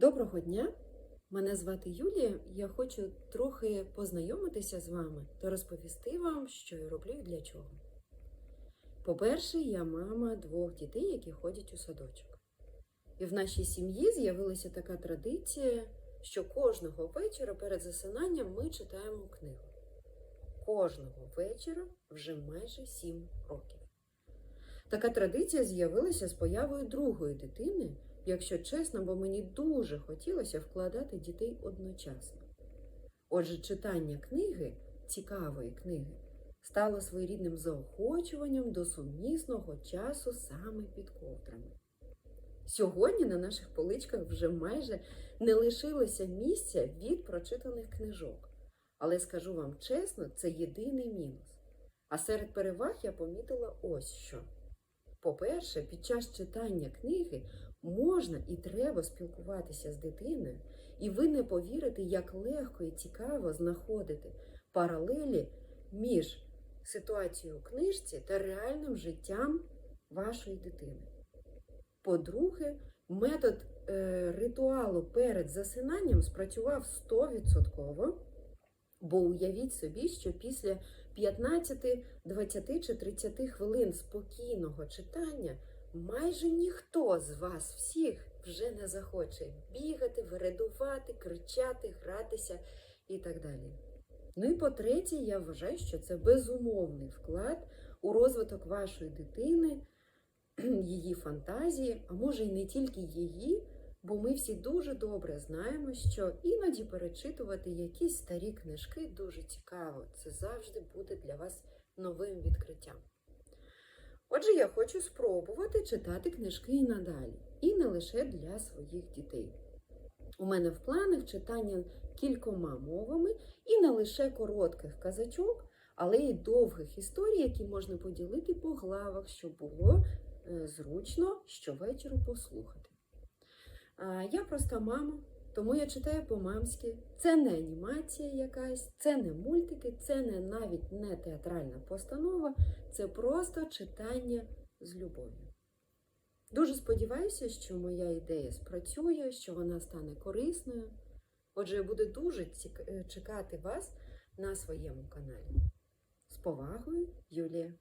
Доброго дня! Мене звати Юлія. Я хочу трохи познайомитися з вами та розповісти вам, що я роблю і для чого. По-перше, я мама двох дітей, які ходять у садочок. І в нашій сім'ї з'явилася така традиція, що кожного вечора перед засинанням ми читаємо книгу. Кожного вечора вже майже сім років. Така традиція з'явилася з появою другої дитини, якщо чесно, бо мені дуже хотілося вкладати дітей одночасно. Отже, читання книги, цікавої книги, стало своєрідним заохочуванням до сумісного часу саме під ковдрами. Сьогодні на наших поличках вже майже не лишилося місця від прочитаних книжок. Але скажу вам чесно, це єдиний мінус. А серед переваг я помітила ось що. По-перше, під час читання книги можна і треба спілкуватися з дитиною, і ви не повірите, як легко і цікаво знаходити паралелі між ситуацією у книжці та реальним життям вашої дитини. По-друге, метод е, ритуалу перед засинанням спрацював 100%, бо уявіть собі, що після 15, 20 чи 30 хвилин спокійного читання майже ніхто з вас всіх вже не захоче бігати, вирадувати, кричати, гратися і так далі. Ну і по-третє, я вважаю, що це безумовний вклад у розвиток вашої дитини, її фантазії, а може й не тільки її, бо ми всі дуже добре знаємо, що іноді перечитувати якісь старі книжки дуже цікаво. Це завжди буде для вас новим відкриттям. Отже, я хочу спробувати читати книжки і надалі, і не лише для своїх дітей. У мене в планах читання кількома мовами і не лише коротких казачок, але й довгих історій, які можна поділити по главах, щоб було е, зручно щовечора послухати. Я проста мама, тому я читаю по-мамськи. Це не анімація якась, це не мультики, це не навіть не театральна постанова, це просто читання з любов'ю. Дуже сподіваюся, що моя ідея спрацює, що вона стане корисною. Отже, я буду дуже е, чекати вас на своєму каналі. З повагою, Юлія.